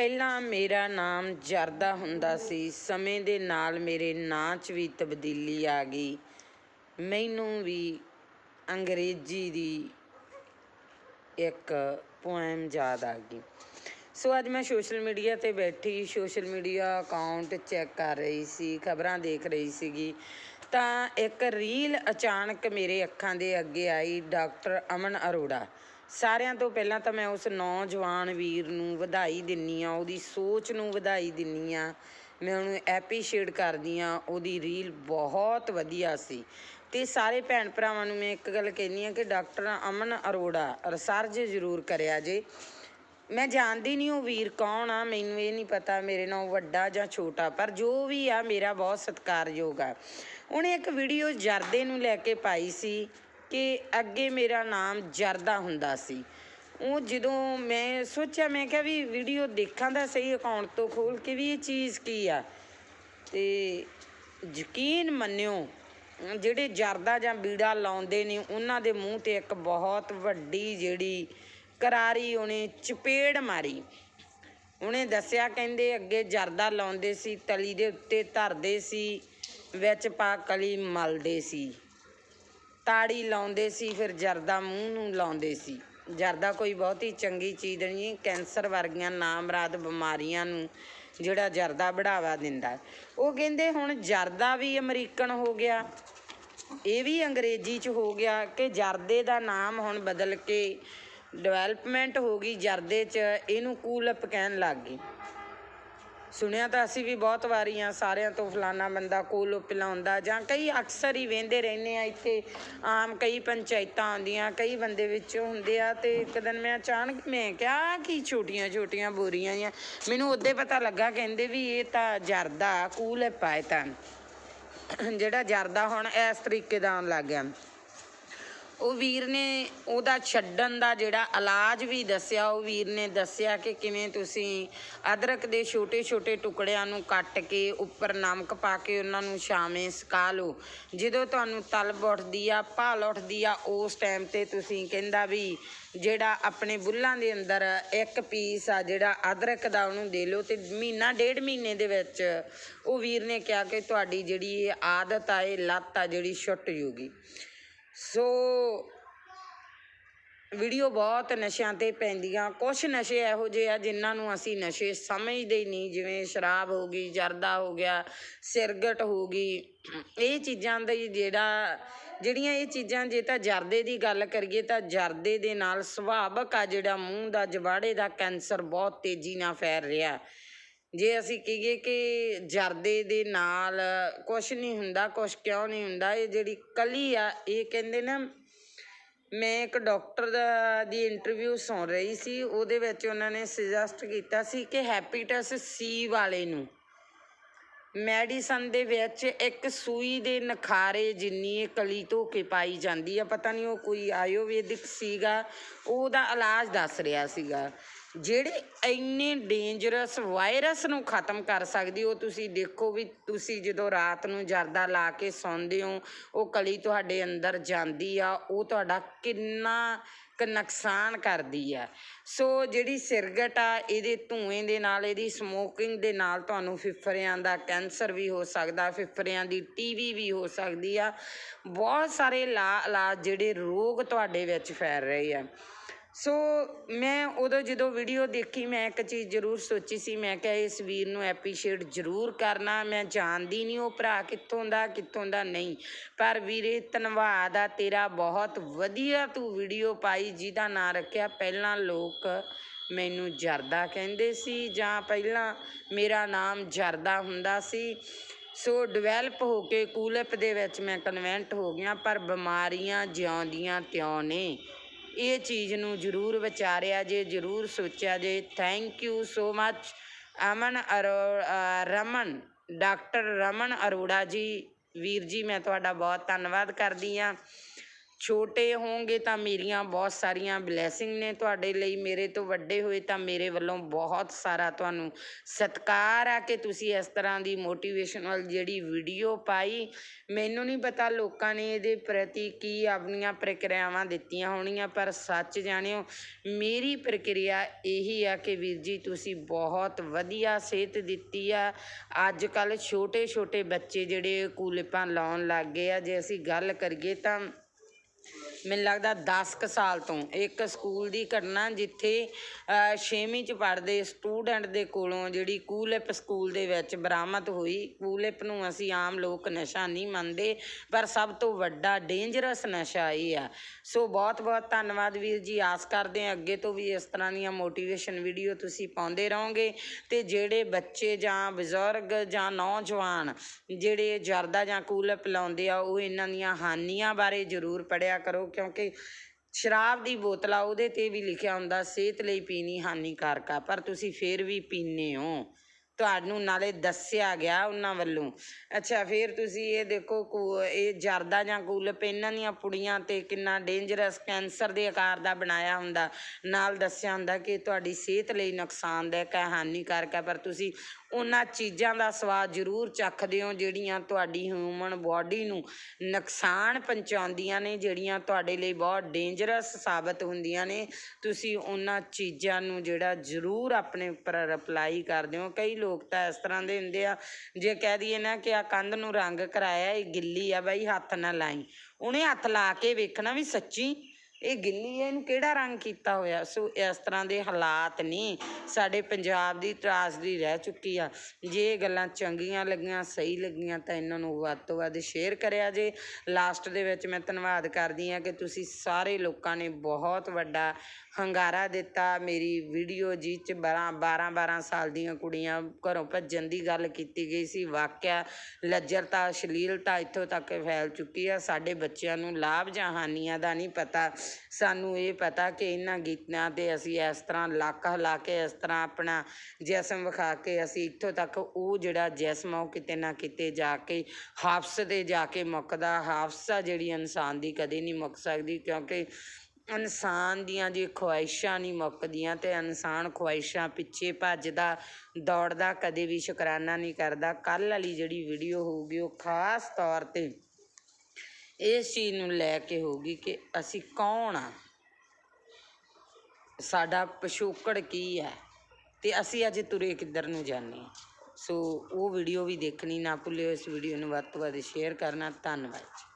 ਪਹਿਲਾਂ ਮੇਰਾ ਨਾਮ ਜਰਦਾ ਹੁੰਦਾ ਸੀ। ਸਮੇਂ ਦੇ ਨਾਲ ਮੇਰੇ ਨਾਂ 'ਚ ਵੀ ਤਬਦੀਲੀ ਆ ਗਈ। ਮੈਨੂੰ ਵੀ ਅੰਗਰੇਜ਼ੀ ਦੀ ਇੱਕ ਪੋਇਮ ਯਾਦ ਆ ਗਈ। ਸੋ ਅੱਜ ਮੈਂ ਸੋਸ਼ਲ ਮੀਡੀਆ ਤੇ ਬੈਠੀ ਸੋਸ਼ਲ ਮੀਡੀਆ ਅਕਾਊਂਟ ਚੈੱਕ ਕਰ ਰਹੀ ਸੀ, ਖਬਰਾਂ ਦੇਖ ਰਹੀ ਸੀਗੀ। ਤਾਂ ਇੱਕ ਰੀਲ ਅਚਾਨਕ ਮੇਰੇ ਅੱਖਾਂ ਦੇ ਅੱਗੇ ਆਈ, ਡਾਕਟਰ ਅਮਨ ਅਰੋੜਾ। ਸਾਰਿਆਂ ਤੋਂ ਪਹਿਲਾਂ ਤਾਂ ਮੈਂ ਉਸ ਨੌਜਵਾਨ ਵੀਰ ਨੂੰ ਵਧਾਈ ਦਿੰਨੀ ਆ, ਉਹਦੀ ਸੋਚ ਨੂੰ ਵਧਾਈ ਦਿੰਨੀ ਆ। ਮੈਂ ਉਹਨੂੰ ਐਪਰੀਸ਼ੀਏਟ ਕਰਦੀ ਆ, ਉਹਦੀ ਰੀਲ ਬਹੁਤ ਵਧੀਆ ਸੀ। ਤੇ ਸਾਰੇ ਭੈਣ ਭਰਾਵਾਂ ਨੂੰ ਮੈਂ ਇੱਕ ਗੱਲ ਕਹਿੰਦੀ ਆ ਕਿ ਡਾਕਟਰ ਅਮਨ ਅਰੋੜਾ, ਰਿਸਰਚ ਜ਼ਰੂਰ ਕਰਿਆ ਜੇ। ਮੈਂ ਜਾਣਦੀ ਨਹੀਂ ਉਹ ਵੀਰ ਕੌਣ ਆ, ਮੈਨੂੰ ਇਹ ਨਹੀਂ ਪਤਾ ਮੇਰੇ ਨਾਲ ਉਹ ਵੱਡਾ ਜਾਂ ਛੋਟਾ, ਪਰ ਜੋ ਵੀ ਆ ਮੇਰਾ ਬਹੁਤ ਸਤਿਕਾਰਯੋਗ ਆ। ਉਹਨੇ ਇੱਕ ਵੀਡੀਓ ਜਰਦੇ ਨੂੰ ਲੈ ਕੇ ਪਾਈ ਸੀ। ਕਿ ਅੱਗੇ ਮੇਰਾ ਨਾਮ ਜਰਦਾ ਹੁੰਦਾ ਸੀ। ਉਹ ਜਦੋਂ ਮੈਂ ਸੋਚਿਆ, ਮੈਂ ਕਿਹਾ ਵੀ ਵੀਡੀਓ ਦੇਖਾਂ ਦਾ ਸਹੀ ਅਕਾਊਂਟ ਤੋਂ ਖੋਲ ਕੇ ਵੀ ਇਹ ਚੀਜ਼ ਕੀ ਆ? ਤੇ ਯਕੀਨ ਮੰਨਿਓ, ਜਿਹੜੇ ਜਰਦਾ ਜਾਂ ਬੀੜਾ ਲਾਉਂਦੇ ਨੇ, ਉਹਨਾਂ ਦੇ ਮੂੰਹ ਤੇ ਇੱਕ ਬਹੁਤ ਵੱਡੀ ਜਿਹੜੀ ਕਰਾਰੀ ਉਹਨੇ ਚਪੇੜ ਮਾਰੀ। ਉਹਨੇ ਦੱਸਿਆ, ਕਹਿੰਦੇ ਅੱਗੇ ਜਰਦਾ ਲਾਉਂਦੇ ਸੀ, ਤਲੀ ਦੇ ਉੱਤੇ ਧਰਦੇ ਸੀ, ਵਿੱਚ ਪਾ ਕਲੀ ਮਲਦੇ ਸੀ। ਤਾੜੀ ਲਾਉਂਦੇ ਸੀ, ਫਿਰ ਜਰਦਾ ਮੂੰਹ ਨੂੰ ਲਾਉਂਦੇ ਸੀ। ਜਰਦਾ ਕੋਈ ਬਹੁਤੀ ਚੰਗੀ ਚੀਜ਼ ਨਹੀਂ, ਕੈਂਸਰ ਵਰਗੀਆਂ ਨਾਮਰਾਦ ਬਿਮਾਰੀਆਂ ਨੂੰ ਜਿਹੜਾ ਜਰਦਾ ਬੜਾਵਾ ਦਿੰਦਾ ਉਹ ਕਹਿੰਦੇ ਹੁਣ ਜਰਦਾ ਵੀ ਅਮਰੀਕਨ ਹੋ ਗਿਆ, ਇਹ ਵੀ ਅੰਗਰੇਜ਼ੀ ਚ ਹੋ ਗਿਆ ਕਿ ਜਰਦੇ ਦਾ ਨਾਮ ਹੁਣ ਬਦਲ ਕੇ ਡਿਵੈਲਪਮੈਂਟ ਹੋ ਗਈ, ਜਰਦੇ ਚ ਇਹਨੂੰ ਕੂਲਪ ਕਹਿਣ ਲੱਗ ਗਏ ਸੁਣਿਆ ਤਾਂ ਅਸੀਂ ਵੀ ਬਹੁਤ ਵਾਰੀ ਆ, ਸਾਰਿਆਂ ਤੋਂ ਫਲਾਨਾ ਬੰਦਾ ਕੋਲੋ ਪਿਲਾਉਂਦਾ ਜਾਂ ਕਈ ਅਕਸਰ ਹੀ ਵੇਂਦੇ ਰਹਿੰਦੇ ਆ ਇੱਥੇ, ਆਮ ਕਈ ਪੰਚਾਇਤਾਂ ਆਉਂਦੀਆਂ, ਕਈ ਬੰਦੇ ਵਿੱਚੋਂ ਹੁੰਦੇ ਆ ਤੇ ਇੱਕ ਦਿਨ ਮੈਂ ਅਚਾਨਕ ਮੈਂ ਕਿਹਾ ਕੀ ਛੋਟੀਆਂ ਛੋਟੀਆਂ ਬੋਰੀਆਂ ਆ ਮੈਨੂੰ ਉਹਦੇ ਪਤਾ ਲੱਗਾ ਕਹਿੰਦੇ ਵੀ ਇਹ ਤਾਂ ਜਰਦਾ ਕੂਲ ਹੈ ਪਾਏ ਤਾਂ ਜਿਹੜਾ ਜਰਦਾ ਹੁਣ ਇਸ ਤਰੀਕੇ ਦਾ ਆਉਣ ਲੱਗ ਗਿਆ। ਉਹ ਵੀਰ ਨੇ ਉਹਦਾ ਛੱਡਣ ਦਾ ਜਿਹੜਾ ਇਲਾਜ ਵੀ ਦੱਸਿਆ, ਉਹ ਵੀਰ ਨੇ ਦੱਸਿਆ ਕਿ ਕਿਵੇਂ ਤੁਸੀਂ ਅਦਰਕ ਦੇ ਛੋਟੇ-ਛੋਟੇ ਟੁਕੜਿਆਂ ਨੂੰ ਕੱਟ ਕੇ ਉੱਪਰ ਨਮਕ ਪਾ ਕੇ ਉਹਨਾਂ ਨੂੰ ਛਾਵੇਂ ਸੁਕਾ ਲਓ। ਜਦੋਂ ਤੁਹਾਨੂੰ ਤਲਬ ਉੱਠਦੀ ਆ, ਭਾਲ ਉੱਠਦੀ ਆ, ਉਸ ਟਾਈਮ ਤੇ ਤੁਸੀਂ ਕਹਿੰਦਾ ਵੀ ਜਿਹੜਾ ਆਪਣੇ ਬੁੱਲਾਂ ਦੇ ਅੰਦਰ ਇੱਕ ਪੀਸ ਆ ਜਿਹੜਾ ਅਦਰਕ ਦਾ ਉਹਨੂੰ ਦੇ ਲਓ ਤੇ ਮਹੀਨਾ, ਡੇਢ ਮਹੀਨੇ ਦੇ ਵਿੱਚ ਉਹ ਵੀਰ ਨੇ ਕਿਹਾ ਕਿ ਤੁਹਾਡੀ ਜਿਹੜੀ ਇਹ ਆਦਤ ਆ, ਇਹ ਲੱਤ ਆ ਜਿਹੜੀ ਛੁੱਟ ਜੂਗੀ। ਸੋ ਵੀਡੀਓ ਬਹੁਤ ਨਸ਼ਿਆਂ ਤੇ ਪੈਂਦੀਆਂ। ਕੁਝ ਨਸ਼ੇ ਇਹੋ ਜਿਹੇ ਆ ਜਿਨ੍ਹਾਂ ਨੂੰ ਅਸੀਂ ਨਸ਼ੇ ਸਮਝਦੇ ਹੀ ਨਹੀਂ। ਜਿਵੇਂ ਸ਼ਰਾਬ ਹੋ ਗਈ, ਜਰਦਾ ਹੋ ਗਿਆ, ਸਿਰਗਟ ਹੋ ਗਈ। ਇਹ ਚੀਜ਼ਾਂ ਦਾ ਜਿਹੜਾ, ਜਿਹੜੀਆਂ ਇਹ ਚੀਜ਼ਾਂ ਜੇ ਤਾਂ ਜਰਦੇ ਦੀ ਗੱਲ ਕਰੀਏ ਤਾਂ ਜਰਦੇ ਦੇ ਨਾਲ ਸੁਭਾਵਕ ਆ ਜਿਹੜਾ ਮੂੰਹ ਦਾ, ਜਵਾੜੇ ਦਾ ਕੈਂਸਰ ਬਹੁਤ ਤੇਜ਼ੀ ਨਾਲ ਫੈਲ ਰਿਹਾ। ਜੇ ਅਸੀਂ ਕਹੀਏ ਕਿ ਜਰਦੇ ਦੇ ਨਾਲ ਕੁਛ ਨਹੀਂ ਹੁੰਦਾ, ਕੁਛ ਕਿਉਂ ਨਹੀਂ ਹੁੰਦਾ, ਇਹ ਜਿਹੜੀ ਕਲੀ ਆ, ਇਹ ਕਹਿੰਦੇ ਨਾ, ਮੈਂ ਇੱਕ ਡਾਕਟਰ ਦਾ ਦੀ ਇੰਟਰਵਿਊ ਸੁਣ ਰਹੀ ਸੀ, ਉਹਦੇ ਵਿੱਚ ਉਹਨਾਂ ਨੇ ਸੁਜੈਸਟ ਕੀਤਾ ਸੀ ਕਿ ਹੈਪੀਟਸ ਸੀ ਵਾਲੇ ਨੂੰ ਮੈਡੀਸਨ ਦੇ ਵਿੱਚ ਇੱਕ ਸੂਈ ਦੇ ਨਖਾਰੇ ਜਿੰਨੀ ਇਹ ਕਲੀ ਧੋ ਕੇ ਪਾਈ ਜਾਂਦੀ ਆ, ਪਤਾ ਨਹੀਂ ਉਹ ਕੋਈ ਆਯੁਰਵੈਦਿਕ ਸੀਗਾ, ਉਹਦਾ ਇਲਾਜ ਦੱਸ ਰਿਹਾ ਸੀਗਾ। ਜਿਹੜੇ ਇੰਨੇ ਡੇਂਜਰਸ ਵਾਇਰਸ ਨੂੰ ਖਤਮ ਕਰ ਸਕਦੀ, ਉਹ ਤੁਸੀਂ ਦੇਖੋ ਵੀ ਤੁਸੀਂ ਜਦੋਂ ਰਾਤ ਨੂੰ ਜਰਦਾ ਲਾ ਕੇ ਸੌਂਦੇ ਹੋ, ਉਹ ਕਲੀ ਤੁਹਾਡੇ ਅੰਦਰ ਜਾਂਦੀ ਆ, ਉਹ ਤੁਹਾਡਾ ਕਿੰਨਾ ਕੁ ਨੁਕਸਾਨ ਕਰਦੀ ਆ। ਸੋ ਜਿਹੜੀ ਸਿਰਗਟ ਆ, ਇਹਦੇ ਧੂਏ ਦੇ ਨਾਲ, ਇਹਦੀ ਸਮੋਕਿੰਗ ਦੇ ਨਾਲ ਤੁਹਾਨੂੰ ਫਿਫੜਿਆਂ ਦਾ ਕੈਂਸਰ ਵੀ ਹੋ ਸਕਦਾ, ਫਿਫੜਿਆਂ ਦੀ ਟੀਵੀ ਵੀ ਹੋ ਸਕਦੀ ਆ। ਬਹੁਤ ਸਾਰੇ ਲਾ ਇਲਾਜ ਜਿਹੜੇ ਰੋਗ ਤੁਹਾਡੇ ਵਿੱਚ ਫੈਲ ਰਹੇ ਆ। ਸੋ ਮੈਂ ਉਦੋਂ ਜਦੋਂ ਵੀਡੀਓ ਦੇਖੀ, ਮੈਂ ਇੱਕ ਚੀਜ਼ ਜ਼ਰੂਰ ਸੋਚੀ ਸੀ, ਮੈਂ ਕਿਹਾ ਇਸ ਵੀਰ ਨੂੰ ਐਪਰੀਸ਼ੀਏਟ ਜ਼ਰੂਰ ਕਰਨਾ, ਮੈਂ ਜਾਣਦੀ ਨਹੀਂ ਉਹ ਭਰਾ ਕਿੱਥੋਂ ਦਾ ਕਿੱਥੋਂ ਦਾ ਨਹੀਂ। ਪਰ ਵੀਰੇ, ਧੰਨਵਾਦ ਆ ਤੇਰਾ, ਬਹੁਤ ਵਧੀਆ ਤੂੰ ਵੀਡੀਓ ਪਾਈ, ਜਿਹਦਾ ਨਾਂ ਰੱਖਿਆ, ਪਹਿਲਾਂ ਲੋਕ ਮੈਨੂੰ ਜਰਦਾ ਕਹਿੰਦੇ ਸੀ, ਜਾਂ ਪਹਿਲਾਂ ਮੇਰਾ ਨਾਮ ਜਰਦਾ ਹੁੰਦਾ ਸੀ। ਸੋ ਡਿਵੈਲਪ ਹੋ ਕੇ ਕੂਲਪ ਦੇ ਵਿੱਚ ਮੈਂ ਕਨਵੈਂਟ ਹੋ ਗਿਆ, ਪਰ ਬਿਮਾਰੀਆਂ ਜਿਉਂਦੀਆਂ ਤਿਉਂ ਨੇ। ਇਹ ਚੀਜ਼ ਨੂੰ ਜ਼ਰੂਰ ਵਿਚਾਰਿਆ ਜੇ, ਜ਼ਰੂਰ ਸੋਚਿਆ ਜੇ। Thank you so much Aman arrow Raman, doctor Raman Arora ji. ਵੀਰ ਜੀ, ਮੈਂ ਤੁਹਾਡਾ ਬਹੁਤ ਧੰਨਵਾਦ ਕਰਦੀ ਹਾਂ। ਛੋਟੇ ਹੋਵੋਗੇ ਤਾਂ ਮੇਰੀਆਂ ਬਹੁਤ ਸਾਰੀਆਂ ਬਲੈਸਿੰਗ ਨੇ ਤੁਹਾਡੇ ਲਈ। ਮੇਰੇ ਤੋਂ ਵੱਡੇ ਹੋਏ ਤਾਂ ਮੇਰੇ ਵੱਲੋਂ ਬਹੁਤ ਸਾਰਾ ਤੁਹਾਨੂੰ ਸਤਿਕਾਰ ਆ ਕਿ ਤੁਸੀਂ ਇਸ ਤਰ੍ਹਾਂ ਦੀ ਮੋਟੀਵੇਸ਼ਨਲ ਜਿਹੜੀ ਵੀਡੀਓ ਪਾਈ। ਮੈਨੂੰ ਨਹੀਂ ਪਤਾ ਲੋਕਾਂ ਨੇ ਇਹਦੇ ਪ੍ਰਤੀ ਕੀ ਆਪਣੀਆਂ ਪ੍ਰਕਿਰਿਆਵਾਂ ਦਿੱਤੀਆਂ ਹੋਣੀਆਂ, ਪਰ ਸੱਚ ਜਾਣਿਓ, ਮੇਰੀ ਪ੍ਰਕਿਰਿਆ ਇਹੀ ਆ ਕਿ ਵੀਰ ਜੀ ਤੁਸੀਂ ਬਹੁਤ ਵਧੀਆ ਸਿਹਤ ਦਿੱਤੀ ਆ। ਅੱਜ ਕੱਲ ਛੋਟੇ ਛੋਟੇ ਬੱਚੇ ਜਿਹੜੇ ਕੂਲੇਪਾਂ ਲਾਉਣ ਲੱਗ ਗਏ ਆ, ਜੇ ਅਸੀਂ ਗੱਲ ਕਰੀਏ ਤਾਂ ਮੈਨੂੰ ਲੱਗਦਾ 10 ਕੁ ਸਾਲ ਤੋਂ ਇੱਕ ਸਕੂਲ ਦੀ ਘਟਨਾ ਜਿੱਥੇ 6ਵੀਂ ਚ ਪੜ੍ਹਦੇ ਸਟੂਡੈਂਟ ਦੇ ਕੋਲੋਂ ਜਿਹੜੀ ਕੂਲਿਪ ਸਕੂਲ ਦੇ ਵਿੱਚ ਬਰਾਮਦ ਹੋਈ। ਕੂਲਿਪ ਨੂੰ ਅਸੀਂ ਆਮ ਲੋਕ ਨਸ਼ਾ ਨਹੀਂ ਮੰਨਦੇ, ਪਰ ਸਭ ਤੋਂ ਵੱਡਾ ਡੇਂਜਰਸ ਨਸ਼ਾ ਇਹ ਆ। ਸੋ ਬਹੁਤ ਬਹੁਤ ਧੰਨਵਾਦ ਵੀਰ ਜੀ। ਆਸ ਕਰਦੇ ਹਾਂ ਅੱਗੇ ਤੋਂ ਵੀ ਇਸ ਤਰ੍ਹਾਂ ਦੀਆਂ ਮੋਟੀਵੇਸ਼ਨ ਵੀਡੀਓ ਤੁਸੀਂ ਪਾਉਂਦੇ ਰਹੋਗੇ ਤੇ ਜਿਹੜੇ ਬੱਚੇ ਜਾਂ ਬਜ਼ੁਰਗ ਜਾਂ ਨੌਜਵਾਨ ਜਿਹੜੇ ਜਰਦਾ ਜਾਂ ਕੂਲਪ ਲਾਉਂਦੇ ਆ, ਉਹ ਇਹਨਾਂ ਦੀਆਂ ਹਾਨੀਆਂ ਬਾਰੇ ਜ਼ਰੂਰ ਪੜਿਆ ਕਰੋ। ਕਿਉਂਕਿ ਸ਼ਰਾਬ ਦੀ ਬੋਤਲ ਆ, ਉਹਦੇ ਤੇ ਵੀ ਲਿਖਿਆ ਹੁੰਦਾ, ਸਿਹਤ ਲਈ ਪੀਣੀ ਹਾਨੀਕਾਰਕ ਆ, ਪਰ ਤੁਸੀਂ ਫੇਰ ਵੀ ਪੀਂਦੇ ਹੋ। ਤੁਹਾਨੂੰ ਨਾਲੇ ਦੱਸਿਆ ਗਿਆ ਉਹਨਾਂ ਵੱਲੋਂ। ਅੱਛਾ, ਫਿਰ ਤੁਸੀਂ ਇਹ ਦੇਖੋ ਇਹ ਜਰਦਾ ਜਾਂ ਕੂਲਪ, ਇਹਨਾਂ ਦੀਆਂ ਪੁੜੀਆਂ ਤੇ ਕਿੰਨਾ ਡੇਂਜਰਸ ਕੈਂਸਰ ਦੇ ਆਕਾਰ ਦਾ ਬਣਾਇਆ ਹੁੰਦਾ। ਨਾਲ ਦੱਸਿਆ ਹੁੰਦਾ ਕਿ ਤੁਹਾਡੀ ਸਿਹਤ ਲਈ ਨੁਕਸਾਨਦਾਇਕ ਹੈ, ਹਾਨੀਕਾਰਕ ਹੈ, ਪਰ ਤੁਸੀਂ ਉਹਨਾਂ ਚੀਜ਼ਾਂ ਦਾ ਸਵਾਦ ਜ਼ਰੂਰ ਚੱਖਦੇ ਹੋ, ਜਿਹੜੀਆਂ ਤੁਹਾਡੀ ਹਿਊਮਨ ਬਾਡੀ ਨੂੰ ਨੁਕਸਾਨ ਪਹੁੰਚਾਉਂਦੀਆਂ ਨੇ, ਜਿਹੜੀਆਂ ਤੁਹਾਡੇ ਲਈ ਬਹੁਤ ਡੇਂਜਰਸ ਸਾਬਤ ਹੁੰਦੀਆਂ ਨੇ। ਤੁਸੀਂ ਉਹਨਾਂ ਚੀਜ਼ਾਂ ਨੂੰ ਜਿਹੜਾ ਜ਼ਰੂਰ ਆਪਣੇ ਉੱਪਰ ਅਪਲਾਈ ਕਰਦੇ ਹੋ। ਕਈ ਲੋਕ ਤਾਂ ਇਸ ਤਰ੍ਹਾਂ ਦੇ ਹੁੰਦੇ ਆ, ਜੇ ਕਹਿ ਦਈਏ ਨਾ ਕਿ ਆ ਕੰਧ ਨੂੰ ਰੰਗ ਕਰਾਇਆ, ਇਹ ਗਿੱਲੀ ਆ, ਬਾਈ ਹੱਥ ਨਾ ਲਾਈ। ਉਹਨੇ ਹੱਥ ਲਾ ਕੇ ਵੇਖਣਾ ਵੀ ਸੱਚੀ ਇਹ ਗਿੱਲੀ ਹੈ, ਇਹਨੂੰ ਕਿਹੜਾ ਰੰਗ ਕੀਤਾ ਹੋਇਆ? ਸੋ ਇਸ ਤਰ੍ਹਾਂ ਦੇ ਹਾਲਾਤ ਨਹੀਂ ਸਾਡੇ ਪੰਜਾਬ ਦੀ ਤਰਾਸਦੀ ਰਹਿ ਚੁੱਕੀ ਆ। ਜੇ ਇਹ ਗੱਲਾਂ ਚੰਗੀਆਂ ਲੱਗੀਆਂ, ਸਹੀ ਲੱਗੀਆਂ, ਤਾਂ ਇਹਨਾਂ ਨੂੰ ਵੱਧ ਤੋਂ ਵੱਧ ਸ਼ੇਅਰ ਕਰਿਆ ਜੇ। ਲਾਸਟ ਦੇ ਵਿੱਚ ਮੈਂ ਧੰਨਵਾਦ ਕਰਦੀ ਹਾਂ ਕਿ ਤੁਸੀਂ ਸਾਰੇ ਲੋਕਾਂ ਨੇ ਬਹੁਤ ਵੱਡਾ ਹੰਗਾਰਾ ਦਿੱਤਾ। ਮੇਰੀ ਵੀਡੀਓ ਜਿਹ 'ਚ 12 12 12 ਸਾਲ ਦੀਆਂ ਕੁੜੀਆਂ ਘਰੋਂ ਭੱਜਣ ਦੀ ਗੱਲ ਕੀਤੀ ਗਈ ਸੀ। ਵਾਕਿਆ ਲੱਜਰਤਾ ਅਸ਼ਲੀਲਤਾ ਇੱਥੋਂ ਤੱਕ ਫੈਲ ਚੁੱਕੀ ਆ। ਸਾਡੇ ਬੱਚਿਆਂ ਨੂੰ ਲਾਭ ਜਾਂ ਹਾਨੀਆਂ ਦਾ ਨਹੀਂ ਪਤਾ। ਸਾਨੂੰ ਇਹ ਪਤਾ ਕਿ ਇਹਨਾਂ ਗੀਤਾਂ ਤੇ ਅਸੀਂ ਇਸ ਤਰ੍ਹਾਂ ਲੱਕ ਹਿਲਾ ਕੇ, ਇਸ ਤਰ੍ਹਾਂ ਆਪਣਾ ਜਿਸਮ ਵਿਖਾ ਕੇ ਅਸੀਂ ਇੱਥੋਂ ਤੱਕ ਉਹ ਜਿਹੜਾ ਜਿਸਮ ਆ ਉਹ ਕਿਤੇ ਨਾ ਕਿਤੇ ਜਾ ਕੇ ਹਾਫਸ ਤੇ ਜਾ ਕੇ ਮੁੱਕਦਾ। ਹਾਫਸ ਜਿਹੜੀ ਇਨਸਾਨ ਦੀ ਕਦੇ ਨਹੀਂ ਮੁੱਕ ਸਕਦੀ ਕਿਉਂਕਿ ਇਨਸਾਨ ਦੀਆਂ ਜੇ ਖੁਆਇਸ਼ਾਂ ਨਹੀਂ ਮੁੱਕਦੀਆਂ ਤੇ ਇਨਸਾਨ ਖੁਆਇਸ਼ਾਂ ਪਿੱਛੇ ਭੱਜਦਾ, ਦੌੜਦਾ, ਕਦੇ ਵੀ ਸ਼ੁਕਰਾਨਾ ਨਹੀਂ ਕਰਦਾ। ਕੱਲ ਵਾਲੀ ਜਿਹੜੀ ਵੀਡੀਓ ਹੋਊਗੀ ਉਹ ਖਾਸ ਤੌਰ ਤੇ ਇਸ ਚੀਜ਼ ਨੂੰ ਲੈ ਕੇ ਹੋਊਗੀ ਕਿ ਅਸੀਂ ਕੌਣ ਹਾਂ ਸਾਡਾ ਪਿਛੋਕੜ ਕੀ ਹੈ ਅਤੇ ਅਸੀਂ ਅੱਜ ਤੁਰੇ ਕਿੱਧਰ ਨੂੰ ਜਾਂਦੇ ਹਾਂ ਸੋ ਉਹ ਵੀਡੀਓ ਵੀ ਦੇਖਣੀ ਨਾ ਭੁੱਲਿਓ, ਇਸ ਵੀਡੀਓ ਨੂੰ ਵੱਧ ਤੋਂ ਵੱਧ ਸ਼ੇਅਰ ਕਰਨਾ। ਧੰਨਵਾਦ ਜੀ।